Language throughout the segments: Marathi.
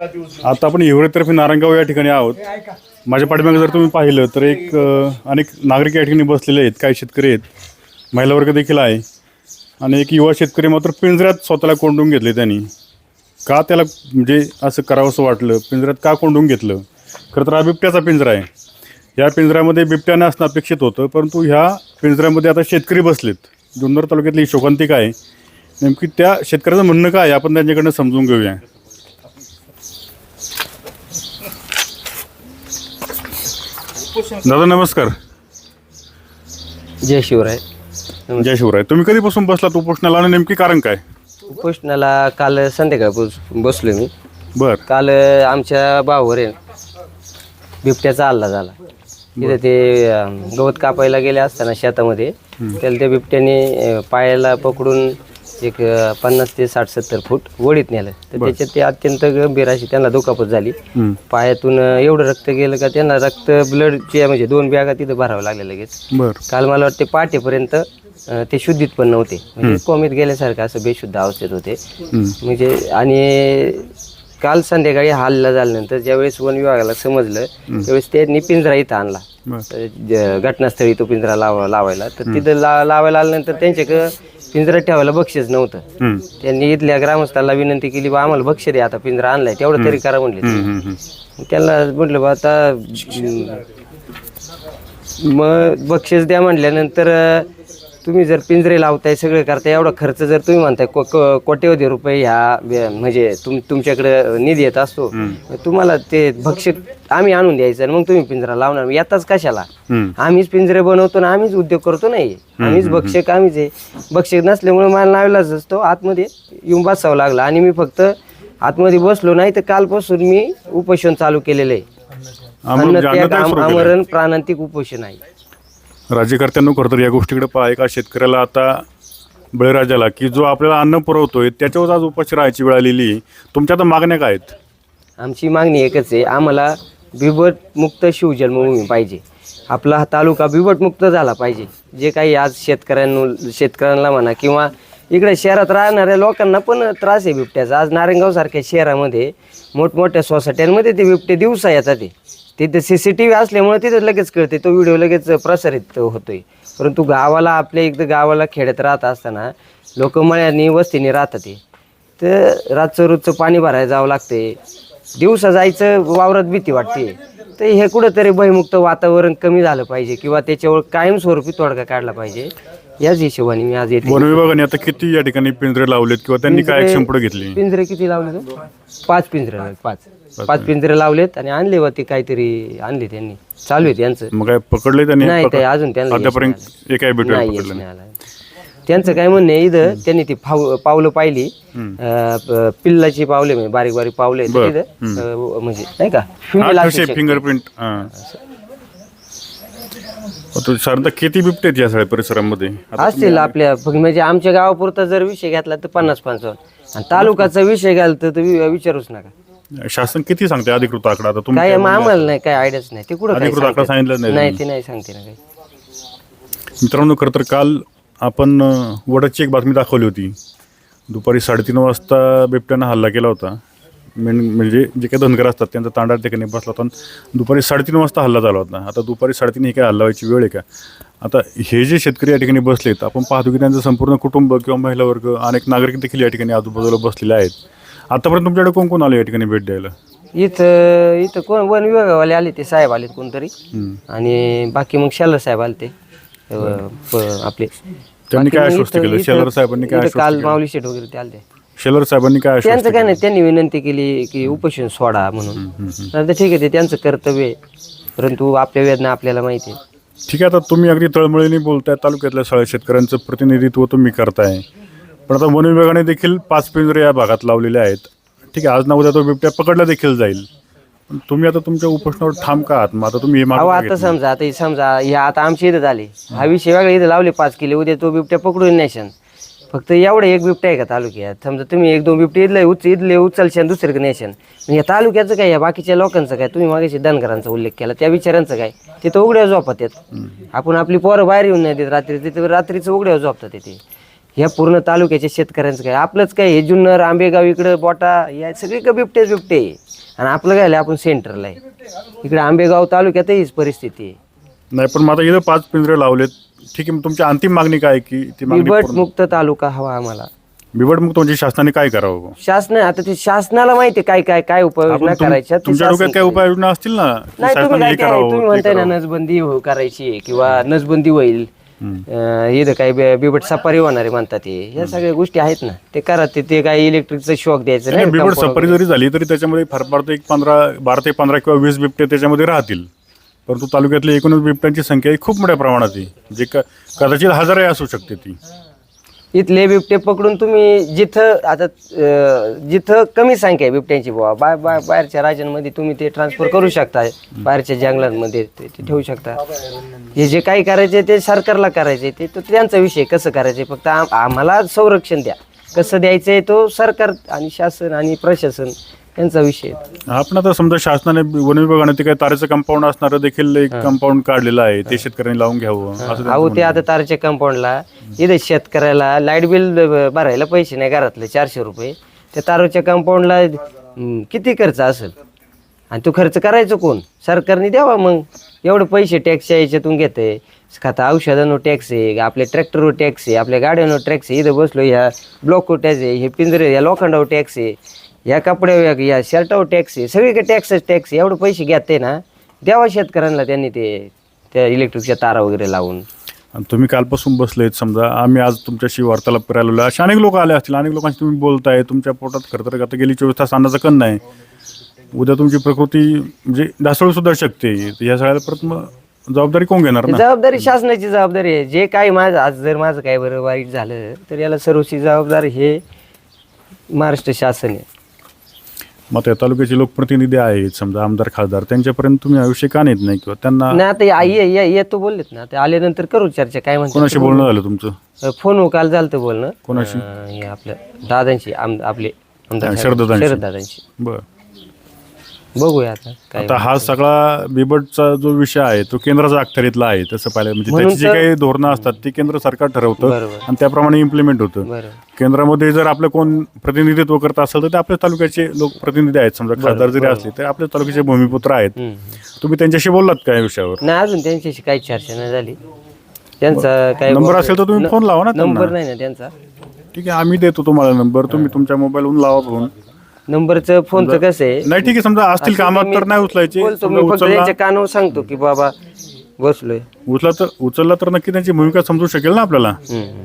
आता आपण हिवरेतर्फे नारायणगाव या ठिकाणी आहोत. माझ्या पाठीमागे जर तुम्ही पाहिलं तर एक अनेक नागरिक या ठिकाणी बसलेले आहेत काही शेतकरी आहेत. महिला वर्ग देखील आहे. आणि एक युवा शेतकरी मात्र पिंजऱ्यात स्वतःला कोंडून घेतले त्यांनी. का त्याला म्हणजे असं करावंसं वाटलं? पिंजऱ्यात का कोंडून घेतलं? खरं तर हा बिबट्याचा पिंजरा आहे. या पिंजऱ्यामध्ये बिबट्या नसणं अपेक्षित होतं परंतु ह्या पिंजऱ्यामध्ये आता शेतकरी बसलेत. जुन्नर तालुक्यातली शोकांतिका आहे. नेमकी त्या शेतकऱ्याचं म्हणणं काय आपण त्यांच्याकडनं समजून घेऊया. दादा नमस्कार. जय शिवराय. जय शिवराय. तुम्ही कधीपासून बसलात उपोषणाला आणि नेमकी कारण काय? उपोषणाला काल संध्याकाळ बस बसलो मी. बर. काल आमच्या भावावर आहे. बिबट्याचा हल्ला झाला. तिथे ते अं, गवत कापायला गेले असताना शेतामध्ये. त्याला त्या बिबट्याने अं, पायाला पकडून एक पन्नास ते साठ सत्तर फूट वडीत नेलं. तर त्याच्यात ते अत्यंत गंभीर अशी त्यांना दुखापत झाली. पायातून एवढं रक्त गेलं का त्यांना रक्त ब्लडचे म्हणजे दोन बॅगा तिथं भरावं लागल्या लगेच. काल मला वाटते पहाटेपर्यंत ते शुद्धीत पण नव्हते. म्हणजे कोमीत गेल्यासारखं असं बेशुद्ध अवस्थेत होते. म्हणजे आणि काल संध्याकाळी हल्ला झाल्यानंतर ज्यावेळेस वन विभागाला समजलं त्यावेळेस त्यांनी पिंजरा इथं आणला. घटनास्थळी तो पिंजरा लावा लावायला. तर तिथं लावायला आल्यानंतर त्यांच्याकडं पिंजरा ठेवायला बक्षीस नव्हतं हम्म. त्यांनी इथल्या ग्रामस्थांना विनंती केली बा आम्हाला बक्षीस द्या आता पिंजरा आणलाय तेवढं तरी करा म्हणले हम्म, हम्म, हम्म. त्यांना म्हटलं बा आता मग बक्षीस द्या म्हटल्यानंतर अं, तुम्ही जर पिंजरे लावताय सगळे करताय एवढा खर्च जर तुम्ही म्हणताय को- को- कोट्यवधी रुपये ह्या व्य- म्हणजे तुम तुमच्याकडे निधी येत असतो तुम्हाला ते भक्षक आम्ही आणून द्यायचं आणि मग तुम्ही पिंजरा लावणार. येताच कशाला? हम्म. आम्हीच पिंजरे बनवतो ना आम्हीच उद्योग करतो नाही आम्हीच भक्षक आम्हीच आहे भक्षक नसल्यामुळे मला नावेलाच असतो आतमध्ये येऊन बसावं लागला. आणि मी फक्त आतमध्ये बसलो नाही तर कालपासून मी उपोषण चालू केलेलं आहे. आम्हाला अन्न त्याग सुरू. आमरण प्राणांतिक उपोषण आहे. राज्यकर्त्यांना खरं तर या गोष्टीकडे पहा. एका शेतकऱ्याला आता बळीराजाला की जो आपल्याला अन्न पुरवतोय त्याच्यावर आज उपाशी राहायची वेळ आलेली आहे. तुमच्या आता मागण्या काय आहेत? आमची मागणी एकच आहे. आम्हाला बिबटमुक्त शिवजन्मभूमी पाहिजे. आपला हा तालुका बिबटमुक्त झाला पाहिजे. जे काही आज शेतकऱ्यांना शेतकऱ्यांना म्हणा किंवा इकडे शहरात राहणाऱ्या लोकांना पण त्रास आहे बिबट्याचा. आज नारायणगावसारख्या शहरामध्ये मोठमोठ्या सोसायट्यांमध्ये ते बिबटे दिवसा येतात ते तिथे सी सी टी व्ही असल्यामुळे तिथे लगेच कळते तो व्हिडिओ लगेच प्रसारित होतोय. परंतु गावाला आपल्या इकडं गावाला खेड्यात राहत असताना लोक मळ्यांनी वस्तीने राहतात ते तर रातचं रोजचं पाणी भरायला जावं लागते दिवसा जायचं वावरात भीती वाटते. तर हे कुठंतरी भयमुक्त वातावरण कमी झालं पाहिजे किंवा त्याच्यावर कायमस्वरूपी तोडगा काढला पाहिजे. याच हिशोबाने मी आज येते. वन विभागाने आता किती या ठिकाणी पिंजरे लावलेत किंवा त्यांनी काय ऍक्शन पुढे घेतली? पिंजरे किती लावले पाच पिंजरे लावले पाच. पाच पिंजरे लावलेत आणि आणले होते काहीतरी आणले त्यांनी. चालू आहे त्यांचं मग काय पकडले त्यांनी? नाही ते पकड- अजून त्यांना यश अद्यापर्यंत नाही. एकाही आलं. भेटून नाही यश पकडलं नाही. आलं. त्यांचं काय म्हणणं आहे इथं त्यांनी ती पाव पावलं पाहिली. अं, प- पिल्लाची पावले म्हणजे बारीक बारीक पावले आहेत बरं. तिथं. अं, म्हणजे नाही का? Female असू शकते. फिंगरप्रिंट साधारणतः किती बिबटे आहेत या सगळ्या परिसरामध्ये? आता असतील आपल्या फक्त म्हणजे आमच्या गावापुरता जर विषय घेतला तर पन्नास पंचावन्न. आणि तालुक्याचा विषय घ्याल तर विचारूच नका. शासन किती सांगते अधिकृत आकडा? आता तुम्ही काय मग आम्हाला नाही काय आयडियाच नाही. ते कुठं काय अधिकृत आकडा सांगतात? सांगितलं नाही नाही ते नाही सांगते ना काही. मित्रांनो खरं तर काल आपण अ, वडाची एक बातमी दाखवली होती. दुपारी साडेतीन वाजता बिबट्यानं हल्ला केला होता. मेन म्हणजे जे काही धनगर असतात त्यांचा तांडा त्या ठिकाणी बसला होता. आणि दुपारी साडेतीन वाजता हल्ला झाला होता. आता दुपारी साडेतीन ही काय हल्ला व्हायची वेळ आहे का? आता हे जे शेतकरी या ठिकाणी बसलेत आपण पाहतो की त्यांचं संपूर्ण कुटुंब किंवा महिला वर्ग अनेक नागरिक देखील या ठिकाणी आजूबाजूला बसलेले आहेत. आतापर्यंत तुमच्याकडे कोण कोण आले या ठिकाणी भेट द्यायला? इथं इथं कोण वन विभागावाले आले ते साहेब आले कोणतरी. हम्म. आणि बाकी मग शालर साहेब आले ते अं, प- आपले. त्यांनी काय आश्वस्त केलं? शेलर साहेबांनी काय आश्वस्त काल माऊली शेठ वगैरे ते आले ते शेलर साहेबांनी काय त्यांचं काय नाही त्यांनी विनंती केली की उपोषण सोडा म्हणून. तर ठीक आहे ते त्यांचं कर्तव्य आहे. परंतु आपल्या वेदना आपल्याला माहिती आहे. ठीक आहे आता तुम्ही अगदी तळमळीने बोलताय तालुक्यातल्या सगळ्या शेतकऱ्यांचं प्रतिनिधित्व तुम्ही करताय. पण आता वन विभागाने देखील पाच पिंजरे या भागात लावलेले आहेत. ठीक आहे आज ना उद्या तो बिबट्या पकडला देखील जाईल. पण तुम्ही आता तुमच्या उपोषणावर ठाम का आहात? मग आता तुम्ही हे अहो मागं आता घेतलं. समजा आता हे समजा हे आता आमच्या इथं झाले. हा विषय वेगळा इथं लावले पाच किलो उद्या तो बिबट्या पकडून नेशन. फक्त एवढं एक बिबट्या आहे का तालुक्यात? समजा तुम्ही एक दोन बिबटे इथले उच इथले उचलशान दुसरीकडे नेशन. या तालुक्याचं काय या बाकीच्या लोकांचं काय? तुम्ही मागाशी धनगरांचा उल्लेख केला त्या विचारांचं काय? तिथं उघड्या झोपत येत. आपण आपली पोरं बाहेर येऊन नाही देत रात्री तिथं रात्रीचं उघड्या झोपतात तिथे ह्या पूर्ण तालुक्याच्या शेतकऱ्यांचं काय? आपलंच काय हे जुन्नर आंबेगाव इकडं बोटा या सगळी का बिबटेच बिबटे? आणि आपलं काय आपण सेंटरला आहे. इकडे आंबेगाव तालुक्यातही हीच परिस्थिती आहे. नाही पण आता इथं पाच पिंजरे लावलेत. ठीक आहे तुमची अंतिम मागणी काय की ती मागणी बिबट पूर्ण- मुक्त तालुका हवा आम्हाला. बिबट मुक्त म्हणजे शासनाने काय करावं? शासन आता ते शासनाला माहिती आहे काय काय काय उपाययोजना आपण तुम- करायच्या ते तुमच्या शासन डोक्यात काय करेल. उपाययोजना असतील ना? की नाही तुम्ही शासनाने काय हे करावं तुम्ही ते म्हणताय ना करावं. नसबंदी हो- करायची आहे किंवा नसबंदी होईल. अं, इथं काही बे- बिबट सफारी होणार आहे म्हणतात ते ह्या सगळ्या गोष्टी आहेत ना. ते करा ते ते काही इलेक्ट्रिकचं शॉक द्यायचं नाही, बिबट compound सफारी जरी झाली तरी त्याच्यामध्ये फार फार तर एक पंधरा बारा ते पंधरा किंवा वीस बिबटे त्याच्यामध्ये राहतील. परंतु तालुक्यातल्या एकूणच बिबट्यांची संख्या ही खूप मोठ्या प्रमाणात आहे. जे क- कदाचित हजारही असू शकते ती. इथले बिबटे पकडून तुम्ही जिथं आता अं, जिथं कमी संख्या आहे बिबट्यांची बुवा बा बा बाहेरच्या राज्यांमध्ये तुम्ही ते ट्रान्सफर करू शकता बाहेरच्या जंगलांमध्ये ते ते ठेवू शकता. हे जे काही करायचे ते सरकारला करायचे ते तो त्यांचा विषय कसं करायचे फक्त आम- आम्हाला संरक्षण द्या. कसं द्यायचं आहे तो सरकार आणि शासन आणि प्रशासन. यांचा विषय आपण आता समजा शासनाने वन विभागाने ते काही तारेचं कंपाऊंड असणारं देखील एक कंपाऊंड काढलेलं आहे ते शेतकऱ्यांनी लावून घ्यावं असं त्यांचं अहो ते आता तारच्या कंपाऊंडला इथे शेतकऱ्याला लाइट बिल भरायला पैसे नाही घरातले चारशे रुपये. त्या तारोच्या कंपाऊंडला किती खर्च असेल? आणि तो खर्च करायचं कोण? सरकारने द्यावा मग. एवढे पैसे टॅक्स याच्यातून घेते. खाता औषधांवर टॅक्स आहे आपल्या ट्रॅक्टरवर टॅक्स आहे आपल्या गाड्यांवर टॅक्स आहे. इथं बसलो ह्या ब्लॉकवर टॅक्स आहे हे पिंजरे या लोखंडावर टॅक्स आहे. या कपड्यावर या शर्टावर टॅक्स आहे. सगळीकडे टॅक्सच टॅक्स एवढे पैसे घेते ना द्यावा शेतकऱ्यांना त्यांनी ते त्या इलेक्ट्रिकच्या तारा वगैरे लावून. आणि तुम्ही कालपासून बसलेत समजा आम्ही आज तुमच्याशी वार्तालाप करायला आलो असे अनेक लोक आले असतील. अनेक लोकांशी तुम्ही बोलताय. तुमच्या पोटात खरं तर आता गेली चोवीस तास अन्नाचं कन्न आहे उद्या तुमची प्रकृती म्हणजे ढासळू सुद्धा शकते. या सगळ्याला प्रथम जबाबदारी कोण घेणार ना? जबाबदारी शासनाची जबाबदारी आहे. जे काही माझं आज जर माझं काही बरं वाईट झालं तर याला सर्वची जबाबदारी हे महाराष्ट्र शासन आहे. मग त्या तालुक्याचे लोकप्रतिनिधी आहेत समजा आमदार खासदार त्यांच्यापर्यंत तुम्ही आयुष्य का नेत नाही किंवा त्यांना नाही आता आई ये- ये- येतो बोललेत ना. ते आल्यानंतर करू चर्चा काय कोणाशी बोलणं झालं तुमचं? फोन काल झालं तर बोलणं. कोणाशी? अं, हे आपल्या दादांशी आम आपले आमदार हा, साहेब- शरददादांशी. शरददादांशी. बरं. बघूया आता काय आता हा सगळा बिबटचा जो विषय आहे तो केंद्राच्या अखत्यारीतला आहे तसं पाहिलं म्हणजे म्हणून त्याची जी तर- काही धोरणं असतात ती केंद्र सरकार ठरवतं बरोबर. आणि त्याप्रमाणे इम्प्लिमेंट होतं. बरं केंद्रामध्ये जर आपलं कोण प्रतिनिधित्व करत असेल तर ते आपल्या तालुक्याचे लोक प्रतिनिधी आहेत. समजा खासदार जरी असले तर आपल्या तालुक्याचे भूमिपुत्र आहेत. हम्म. तुम्ही त्यांच्याशी बोललात का या विषयावर? नाही अजून त्यांच्याशी काही चर्चा नाही झाली. त्यांचा काय नंबर असेल तर तुम्ही फोन लावा ना त्यांना. नंबर नाही ना त्यांचा. ठीक आहे आम्ही देतो तुम्हाला नंबर. तुम्ही तुमच्या मोबाईलवरून लावा फोन. नंबरचं फोनचं कसं आहे? नाही ठीक आहे समजा असतील कामात तर नाही उचलायचे. बोलतो समजा मी फक्त उचलला त्यांच्या कानावर सांगतो की बाबा बसलोय. उचला तर उचलला तर नक्की त्यांची भूमिका समजू शकेल ना आपल्याला? हम्म, हम्म.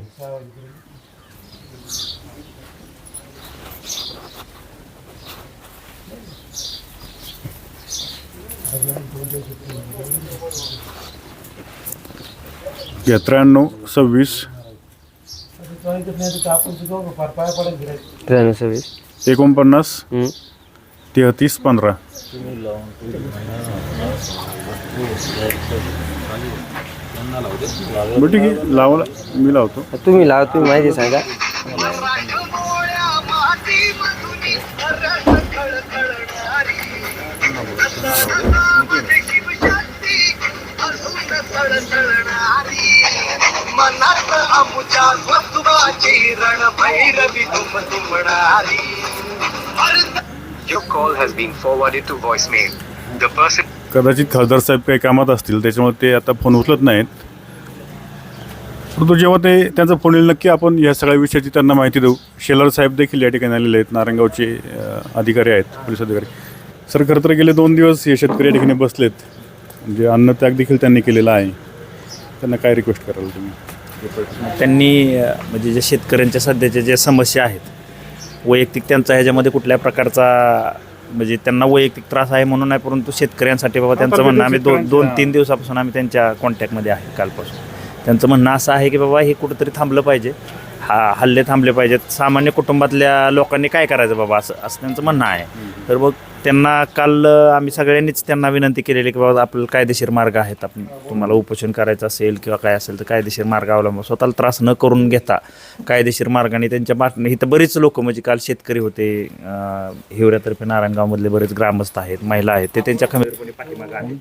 घ्या त्र्याण्णव सव्वीस त्र्याण्णव सव्वीस. एकोणपन्नास. तेहतीस पंधरा. बरं ठीक आहे लावला मी लावतो. तुम्ही लावा तुम्ही माहिती सांगा. राजमोळ्या मनात आमुच्या स्वत्वाची रणभैरवी दुमदुमणारी. Your call has been forwarded to voicemail. The person कदाचित खासदार साहेब काही कामात असतील त्याच्यामुळे ते आता फोन उचलत नाहीत. परंतु जेव्हा ते त्यांचा फोन येईल नक्की आपण या सगळ्या विषयाची त्यांना माहिती देऊ. शेलर साहेब देखील या ठिकाणी आलेले आहेत नारायणगावचे अधिकारी आहेत पोलीस अधिकारी. सर खरं तर गेले दोन दिवस हे शेतकरी या ठिकाणी बसलेत. म्हणजे अन्नत्याग देखील त्यांनी केलेला आहे. त्यांना काय रिक्वेस्ट कराल तुम्ही? त्यांनी अ, म्हणजे ज्या शेतकऱ्यांच्या सध्याच्या ज्या समस्या आहेत वैयक्तिक त्यांचा ह्याच्यामध्ये कुठल्या प्रकारचा म्हणजे त्यांना वैयक्तिक त्रास आहे म्हणून नाही परंतु शेतकऱ्यांसाठी बाबा त्यांचं म्हणणं आम्ही दोन दोन तीन दिवसापासून आम्ही त्यांच्या कॉन्टॅक्टमध्ये आहे कालपासून. त्यांचं म्हणणं असं आहे की बाबा हे कुठंतरी थांबलं पाहिजे. हा हल्ले थांबले पाहिजेत. सामान्य कुटुंबातल्या लोकांनी काय करायचं बाबा? असं असं त्यांचं म्हणणं आहे. तर मग त्यांना काल आम्ही सगळ्यांनीच त्यांना विनंती केलेली की बाबा आपल्याला कायदेशीर मार्ग आहेत. आपण तुम्हाला उपोषण करायचं असेल किंवा काय असेल तर कायदेशीर मार्ग अवलंब स्वतःला त्रास न करून घेता कायदेशीर मार्गाने त्यांच्या मागणी इथं बरेच लोक म्हणजे काल शेतकरी होते हिवऱ्यातर्फे नारायणगावमधले बरेच ग्रामस्थ आहेत महिला आहेत ते त्यांच्या खंबीरपणे पाठीमागे आहेत.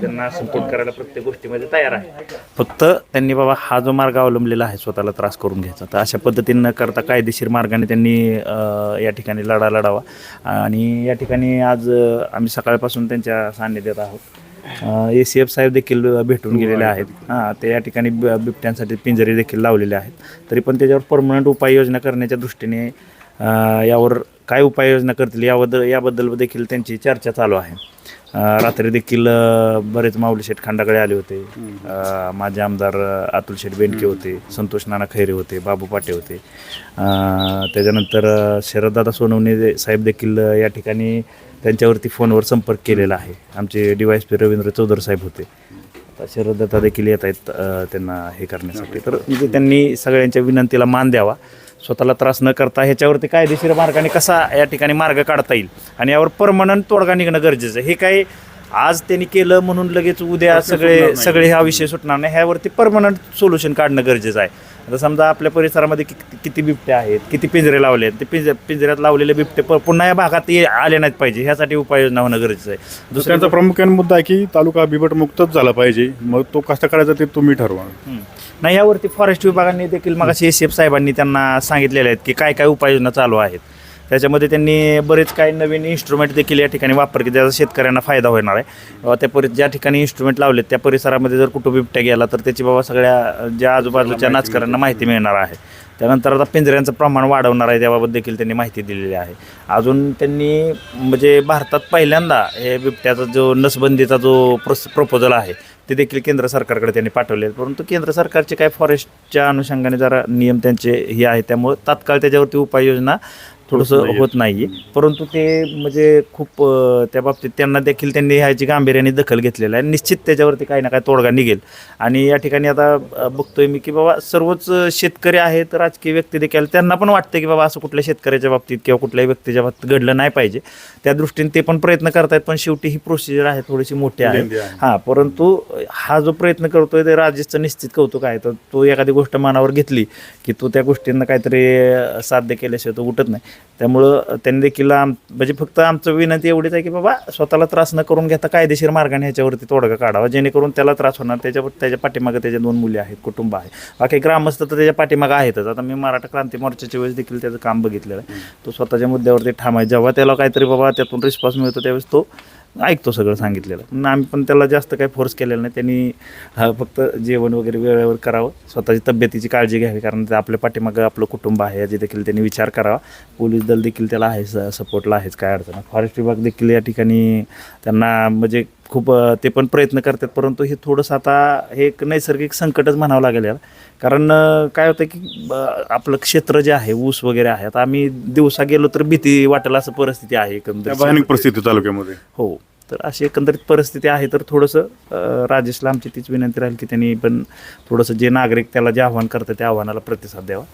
त्यांना सपोर्ट करायला प्रत्येक गोष्टीमध्ये तयार आहे फक्त त्यांनी बाबा हा जो मार्ग अवलंबलेला आहे स्वतःला त्रास करून घ्यायचा. तर अशा पद्धतीनं न करता कायदेशीर मार्गाने त्यांनी या ठिकाणी लढा लढावा. आणि या ठिकाणी आणि आज अ, आम्ही सकाळपासून त्यांच्या सान्निध्यात आहोत. ए सी एफ साहेब देखील भेटून गेलेले आहेत. हां ते या ठिकाणी ब- बिबट्यांसाठी पिंजरे देखील लावलेले आहेत. तरी पण त्याच्यावर परमनंट उपाययोजना करण्याच्या दृष्टीने अ, यावर काय उपाययोजना करतील याबद्दल याबद्दल देखील त्यांची चर्चा चालू आहे. रात्री देखील बरेच माऊली शेठ खांडाकडे आले होते. अ, माझे आमदार अतुल शेठ बेंडके होते संतोष नाना खैरे होते बाबू पाटे होते. अ, त्याच्यानंतर शरददादा सोनवणे साहेब देखील या ठिकाणी त्यांच्यावरती फोनवर संपर्क केलेला आहे. आमचे D Y S P Ravindra Chaudhar साहेब होते. आता देखील येत आहेत अ, त्यांना हे करण्यासाठी. तर म्हणजे त्यांनी सगळ्यांच्या विनंतीला मान द्यावा. स्वतःला त्रास न करता ह्याच्यावरती कायदेशीर मार्गाने कसा या ठिकाणी मार्ग काढता येईल? आणि यावर परमनंट तोडगा निघणं गरजेचं आहे. हे काही आज त्यांनी केलं म्हणून लगेच उद्या सगळे सगळे हा विषय सुटणार नाही. ह्यावरती परमनंट सोल्युशन काढणं गरजेचं आहे. आता समजा आपल्या परिसरामध्ये किती किती बिबटे आहेत किती पिंजरे लावले आहेत ते पिंज पिंजऱ्यात लावलेले बिबटे प- पुन्हा या भागात ये- आले नाहीत पाहिजे. ह्यासाठी उपाययोजना होणं गरजेचं आहे. दुसऱ्या दुसऱ्यांचा प्रामुख्याने मुद्दा आहे की तालुका बिबटमुक्तच झाला पाहिजे. मग तो कसा करायचा ते तुम्ही ठरवा. हं. नाही यावरती फॉरेस्ट विभागाने देखील मग एस एफ साहेबांनी त्यांना सांगितलेले आहेत की काय काय उपाययोजना चालू आहेत. त्याच्यामध्ये त्यांनी बरेच काही नवीन इन्स्ट्रुमेंट देखील या ठिकाणी वापर की ज्याचा शेतकऱ्यांना फायदा होणार आहे. त्या परि ज्या ठिकाणी इन्स्ट्रुमेंट लावलेत त्या परिसरामध्ये जर कुठं बिबट्या गेला तर त्याची बाबा सगळ्या ज्या आजूबाजूच्या नाचकऱ्यांना माहिती मिळणार आहे. त्यानंतर आता पिंजऱ्यांचं प्रमाण वाढवणार आहे त्याबाबत देखील त्यांनी माहिती दिलेली आहे. अजून त्यांनी म्हणजे भारतात पहिल्यांदा हे बिबट्याचा जो नसबंदीचा जो प्रोस प्रपोजल आहे ते देखील केंद्र सरकारकडे त्यांनी पाठवले परंतु केंद्र सरकारचे काय फॉरेस्टच्या अनुषंगाने जरा नियम त्यांचे हे आहे त्यामुळे तात्काळ त्याच्यावरती उपाययोजना थोडंसं होत नाही परंतु ते म्हणजे खूप त्या बाबतीत त्यांना देखील त्यांनी ह्याची गांभीर्याने दखल घेतलेलं आहे निश्चित त्याच्यावरती काही ना काही तोडगा निघेल. आणि या ठिकाणी आता बघतोय मी की बाबा सर्वच शेतकरी आहेत राजकीय व्यक्ती देखील त्यांना पण वाटतं की बाबा असं कुठल्या शेतकऱ्याच्या बाबतीत किंवा कुठल्याही व्यक्तीच्या बाबतीत घडलं नाही पाहिजे. त्या दृष्टीने ते पण प्रयत्न करतायत पण शेवटी ही प्रोसिजर आहे थोडीशी मोठी आहे. हां परंतु हा जो प्रयत्न करतोय ते राजेशचं निश्चित कौतुक आहे. तर तो एखादी गोष्ट मनावर घेतली की तो त्या गोष्टींना काहीतरी साध्य केल्याशिवाय तो उठत नाही. त्यामुळं त्यांनी देखील आम म्हणजे फक्त आमचं विनंती एवढीच आहे की बाबा स्वतःला त्रास न करून घेता कायदेशीर मार्गाने ह्याच्यावरती तोडगा काढावा जेणेकरून त्याला त्रास होणार. त्याच्या त्याच्या पाठीमागे त्याच्या दोन मुली आहेत कुटुंब आहे. बाकी ग्रामस्थ तर त्याच्या पाठीमागे आहेतच. आता मी मराठा क्रांती मोर्चाच्या वेळेस देखील त्याचं काम बघितलेलं आहे. तो स्वतःच्या मुद्द्यावरती ठाम आहे. जेव्हा त्याला काहीतरी बाबा त्यातून रिस्पॉन्स मिळतो त्यावेळेस तो ऐकतो सगळं सांगितलेलं. पण आम्ही पण त्याला जास्त काही फोर्स केलेलं नाही. त्यांनी हा, फक्त जेवण वगैरे वेळेवर करावं. स्वतःची तब्येतीची काळजी घ्यावी कारण ते आपल्या पाठीमागं आपलं कुटुंब आहे. याची देखील त्यांनी विचार करावा. पोलीस दल देखील त्याला आहे सपोर्टला आहेच काय अडचण फॉरेस्ट विभाग देखील या ठिकाणी त्यांना म्हणजे खूप ते पण प्रयत्न करतात. परंतु हे थोडंसं आता हे एक नैसर्गिक संकटच म्हणावं लागेल याला. कारण काय होतं की आपलं क्षेत्र जे आहे ऊस वगैरे आहे आता आम्ही दिवसा गेलो तर भीती वाटेल असं परिस्थिती आहे एकंदरीत. परिस्थिती तालुक्यामध्ये. हो. तर अशी एकंदरीत परिस्थिती आहे तर थोडंसं राजेशला आमची तीच विनंती राहील की त्यांनी पण थोडंसं जे नागरिक त्याला जे आव्हान करतात त्या आव्हानाला प्रतिसाद द्यावा.